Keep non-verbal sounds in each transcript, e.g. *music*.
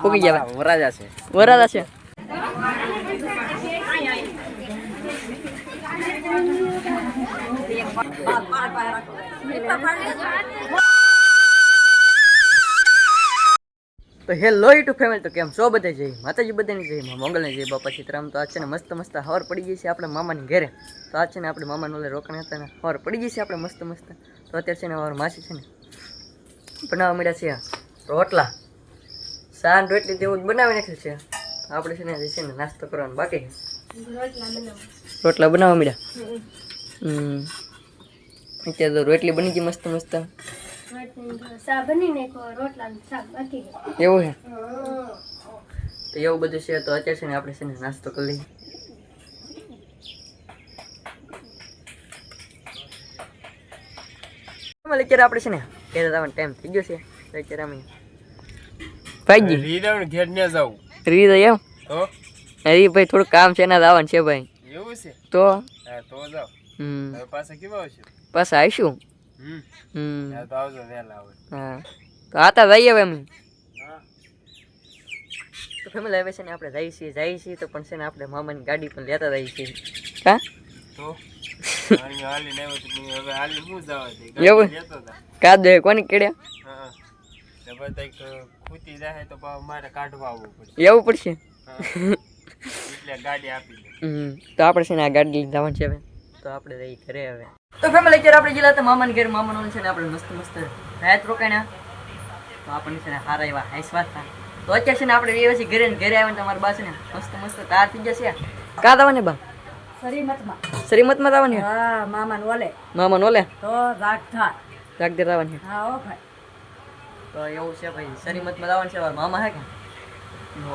ફૂકી ગયા વરાજા છે. વરાદા છે. તો હેલો યુટ્યુબ ફેમિલી તો કેમ છો બધા? જઈ માતાજી બધાની જઈ મંગલને જઈ બાપા સીતરામ. તો આજ છે ને મસ્ત મસ્ત હવાર પડી ગઈ છે આપણે મામાની ઘરે. તો આજ છે ને આપણે મામાને ઓલે રોકાણ હતા ને હવાર પડી ગઈ છે આપણે મસ્ત મસ્ત. તો અત્યારે છે ને હવાર માસી છે ને બનાવવા મળ્યા છે રોટલા. સાન રોટલી તેવું જ બનાવી નાખ્યું છે. આપણે છે ને છે ને નાસ્તો કરવાનો બાકી રોટલા બનાવવા મળ્યા હમ. અત્યારે તો રોટલી બની ગઈ મસ્ત મસ્ત. એવું છે? તો એવું બધું છે તો અત્યારે છે ને આપણે છે ને નાસ્તો કરી લઈએ. અત્યારે આપણે છે ને, ઘરે જવાનો ટાઈમ થઈ ગયો છે. અત્યારે અમે ભાઈજી. રીદાવણ ઘેર ને જાવ રીત એમ? તો? અરે ભાઈ થોડું કામ છે એના આવવાનું છે ભાઈ. એવું છે? તો? હા તો જાવ હમ. હવે પાછા કેવા આવશે? પાછા આવીશું? હમ. હમ. તો આવજો વહેલા આવે હા. તો આતા જઈએ હવે અમે હા. તો ફેમિલી આવે છે ને આપણે જઈએ છીએ જઈએ છીએ તો પણ છે ને આપણે મામાની ગાડી પણ લેતા જઈએ છીએ. હા? તો? *laughs* ને કાદો કોની કેડ્યા ખૂતી જાય તો મારે કાઢવા આવવું પડશે. એવું પડશે? એટલે ગાડી આપી દે. તો આપણે છે ને આ ગાડી લઈને જવાનું છે હવે. તો આપણે રહી ઘરે હવે. તો ફેમિલી અત્યારે આપણે હતા મામાના ઘેર. મામાનો છે ને આપણે મસ્ત મસ્ત રાત રોકાણ્યા. તો આપણને છે ને સારા એવા હાઈસ વાત થાય તો અત્યારે છે ને આપણે પછી ઘરે ને ઘરે આવીને તમારા પાસે ને મસ્ત મસ્ત તાર થઈ જશે. કા દાવાને બા? શરીમતમાં. શ્રીમતમાં દાવાની? હા મામાન ઓલે. મામા ઓલે? તો રાખતા રાખદે દાવાની. હા ઓ ભાઈ. તો એવું છે ભાઈ શરીમતમાં દાવાનું છે મામા હે કે?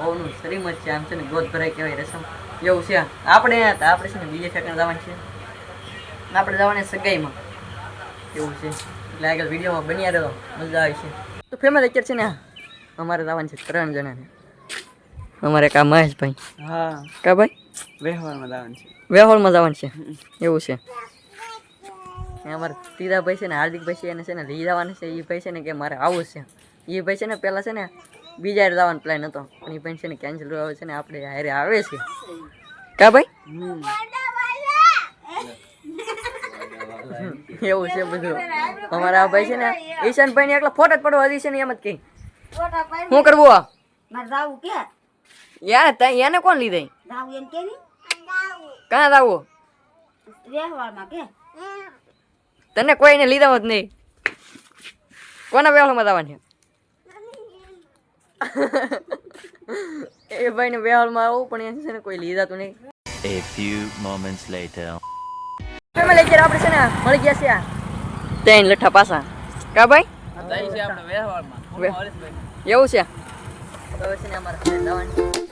હોવનું શરીમત છે આમ છે ને ગોદ ભરાય કહેવાય રસમ. એવું છે આપણે આપણે છે ને બીજે ઠેકાણે જવાનું છે. આપણે જવાની સગાઈમાં. એવું છે એટલે આગળ વિડીયોમાં બન્યા રહ્યો મજા આવી છે. તો ફેમસ અત્યારે છે ને અમારે જવાનું છે ત્રણ જણાને. અમારે કા મહેશભાઈ. હા. કા ભાઈ? વ્યવહારમાં જવાનું છે. વેહોલમાં જવાનું છે. એવું છે. અમારે તીરા ભાઈ છે ને હાર્દિકભાઈ છે એને છે ને લઈ જવાના છે એ ભાઈ છે ને કે મારે આવું છે. એ ભાઈ છે ને પહેલાં છે ને બીજા જવાનો પ્લાન હતો. પણ એ ભાઈ છે ને કેન્સલ આવે છે ને આપણે હારે આવે છે. કા ભાઈ? એવું છે બધું. અમારા આ ભાઈ છે ને ઈશાનભાઈ ને એકલા ફોટા જ પડવા દે છે ને એમ જ કઈ શું કરવું આ? યાર તઈ એને કોણ લીધે? કાં જાવું? વ્યવહારમાં કે? તને કોઈને લીધા જ નહીં. કોના જવાનું છે? *laughs* એ ભાઈને વ્યવહારમાં આવું પણ એને છે ને કોઈ લીધા તો નહીં. A few moments later. Family અત્યારે આપણે છે ને મળી ગયા છે આ. ત્રણ લઠ્ઠા પાસા કા ભાઈ? છે આપણે વ્યવહારમાં એવું છે? તો છે ને અમારે જવાનું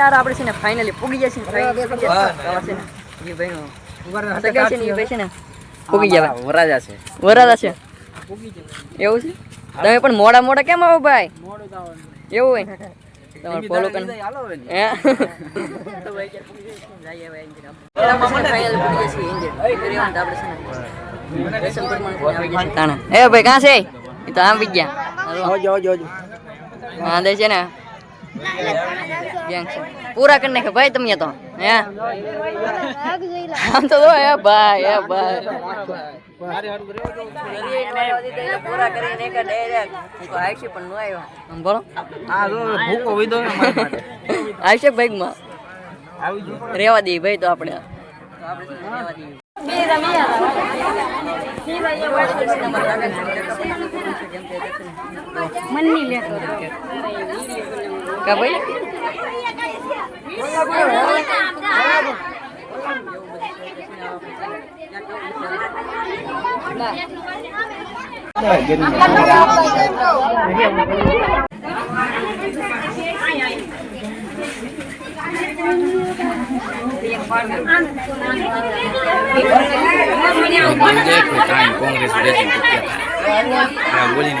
છે. યાર આપણે છે ને ફાઇનલી પૂગી ને ભાઈ છે ને ગયા વરાજા છે. છે. એવું છે? તમે પણ મોડા મોડા કેમ આવો ભાઈ? એવું હોય? તમારે ફોલો હે? તો ભાઈ જઈએ આપણે. જશે. એ ભાઈ કાં છે? એ તો આમ બી ગયા. હા દે છે ને? પૂરા કરી નાખે ભાઈ તમે તો, હે? આમ તો હે ભાઈ હે ભાઈ. બાઈકમાં આવી ગયો રેવા દઈએ ભાઈ તો આપણે. મનની લેતો. કા ભાઈ કોંગ્રેસ બોલીને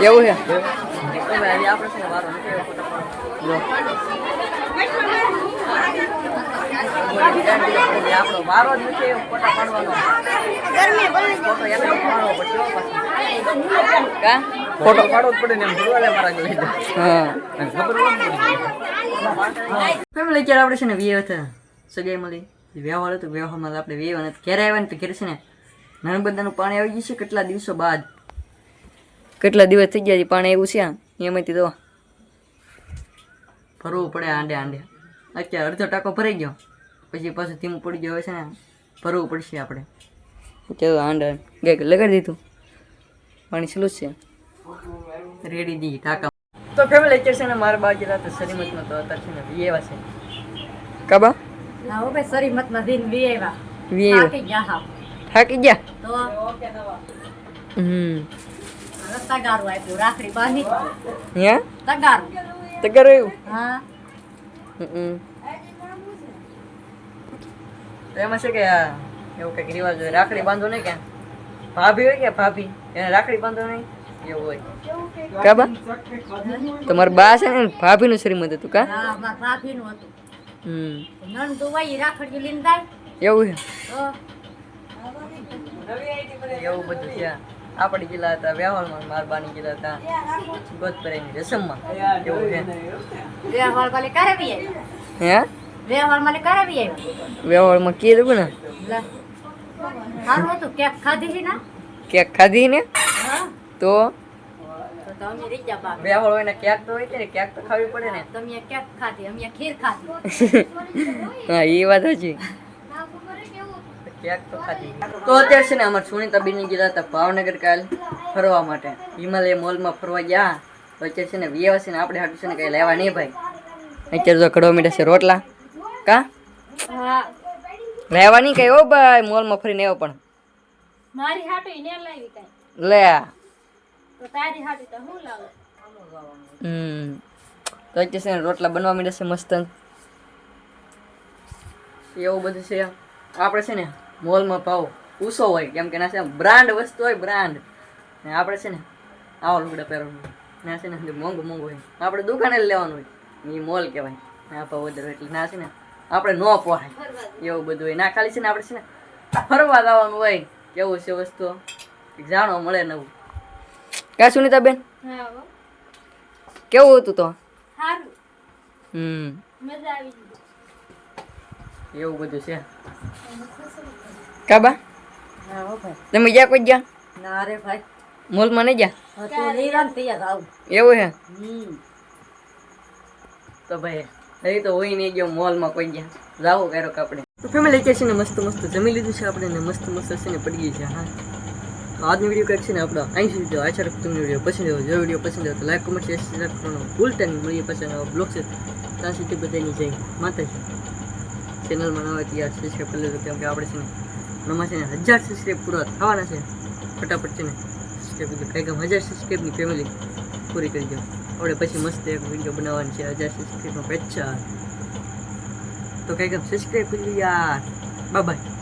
એવું છે આપણે વારો. જો. નથી ફોટા પાડવાનો ફોટો એને પાડવો કા ફોટો પાડવો પડે ને એમ જોવા લે મારા જોઈ હા. ખબર ફેમિલી અત્યારે આપણે છે ને વ્યવ હતા સગાઈ મળી. વ્યવહાર હતો વ્યવહારમાં આપણે વ્યવ અને ઘરે આવ્યા ને તો ઘેર છે ને નર્મદાનું પાણી આવી ગયું છે કેટલા દિવસો બાદ. કેટલા દિવસ થઈ ગયા છે પાણી આવ્યું છે. એમાંથી તો ભરવું પડે આંડે આંડે. અત્યારે અડધો ટાંકો ભરાઈ ગયો. પછી પાછું ધીમું પડી ગયો છે ને ભરવું પડશે આપણે. ચાલો આંડા ગાય લગાડી દીધું. પાણી સલું જ છે. રેડી દી ટાંકા તો ફેમિલી અત્યારે છે ને મારા બાજુ રાતે સરીમતમાં તો અત્યારે છે ને વિયેવા છે. કબા? ના ઓ ભાઈ સરી મતમાં બી આવ્યા વ્યવ થાકી ગયા હા થાકી ગયા? તો હમ. હવે તગારું આપ્યું રાખડી બાંધી. હે? તગારું. તગાર એવું હા. હમ. તો એમાં છે કે એવું કંઈક રિવાજ હોય રાખડી બાંધો નહીં કે ભાભી હોય કે ભાભી. એને રાખડી બાંધો નહીં? કા બા? તમારા બા છે ને ભાભીનું શ્રીમંત હતું કા? ભાભીનું હતું. હમ. નંદ હોય રાખડી લઈને જાય એવું છે? એવું બધું છે. આપણે ગયેલા હતા વ્યવહારમાં મારબાની ગયેલા હતા. ગોતપરાઈની રસમમાં. એવું છે. વ્યવહાર વાલે કરાવી હે? વ્યવહાર કરાવી વ્યવહારમાં કીધું ને? સારું હતું કેક ખાધી છે ને? કેક ખાધી ને? હા. તો? બે હોય ને ક્યાંક તો હોય ને કેક તો ખાવી પડે ને. તમે કેક ખાધી અમે ખીર ખાધી. *laughs* હા એ વાત હજી કેક તો અત્યારે છે ને અમારે સુનિતા બેન ગયા હતા ભાવનગર કાલ ફરવા માટે. હિમાલય મોલમાં ફરવા ગયા. તો અત્યારે છે ને વ્યવસ્થિત આપણે હાટું છે ને કઈ લેવા નહીં ભાઈ. અત્યારે તો કડવા મીઠા છે રોટલા. કા? હા. લેવા નહીં કઈ ઓ ભાઈ મોલમાં ફરીને એવો પણ. મારી હાટુ ઈને લાવી કાંઈ. લે. તો તારી હાટુ તો હું લાવું? હમ. તો અત્યારે છે ને રોટલા બનવા માંડે છે મસ્ત. એવું બધું છે. આપણે છે ને મોલમાં ભાવ ઊંચો હોય, કેમ કે ના છે બ્રાન્ડ વસ્તુ હોય બ્રાન્ડ ને આપણે છે ને આવો લુગડા પહેરવાનું. ના છે ને મોંઘું મોંઘું હોય. આપણે દુકાને લેવાનું હોય. એ મોલ કહેવાય. ના ભાવ વધારે એટલે ના છે ને આપણે ન પોહાય. એવું બધું હોય. ના, ખાલી છે ને આપણે છે ને ફરવા જવાનું હોય. કેવું છે વસ્તુ? જાણવા મળે નવું. ક્યાં સુનિતા બેન કેવું હતું તો? હમ. મજા આવી ગઈ. એવું બધું છે? કાબા હા હો ભાઈ. તમે ગયા કોઈ જ્યાં? ના રે ભાઈ. મોલમાં નહીં ગયા? હા, તું નિરાંત તૈયાર આવું. એવું છે? તો ભાઈ હજી તો હોય નહીં ગયો મોલમાં કોઈ ગયા જાવું કર્યો કપડે. તો ફેમિલી કે છે ને મસ્ત મસ્ત જમી લીધું છે આપણે ને મસ્ત મસ્ત છે ને પડી ગઈ છે હા. તો આજનો વીડિયો કંઈક છે ને આપણો અહીં સુધી જો આશા રાખું તમને વીડિયો પસંદ આવ્યો જો વીડિયો પસંદ આવ્યો તો લાઈક કમેન્ટ શેર શેર કરવાનું ભૂલતા નહીં મળીએ પછી નવો બ્લોગ છે ત્યાં સુધી બધાની જય માતાજી ચેનલમાં નવા ત્યાં સબસ્ક્રાઈબ કરી લેજો કેમ કે આપણે છે ને હમણાં છે ને હજાર સબસ્ક્રાઈબ પૂરા થવાના છે ફટાફટ છે ને સબસ્ક્રાઈબ કરી કંઈક આમ હજાર સબસ્ક્રાઈબની ફેમિલી પૂરી કરી દો આપણે પછી મસ્ત એક વીડિયો બનાવવાની છે હજાર સબસ્ક્રાઈબનો પેચ્છા તો કંઈક આમ સબસ્ક્રાઈબ કરી લો યાર. Bye bye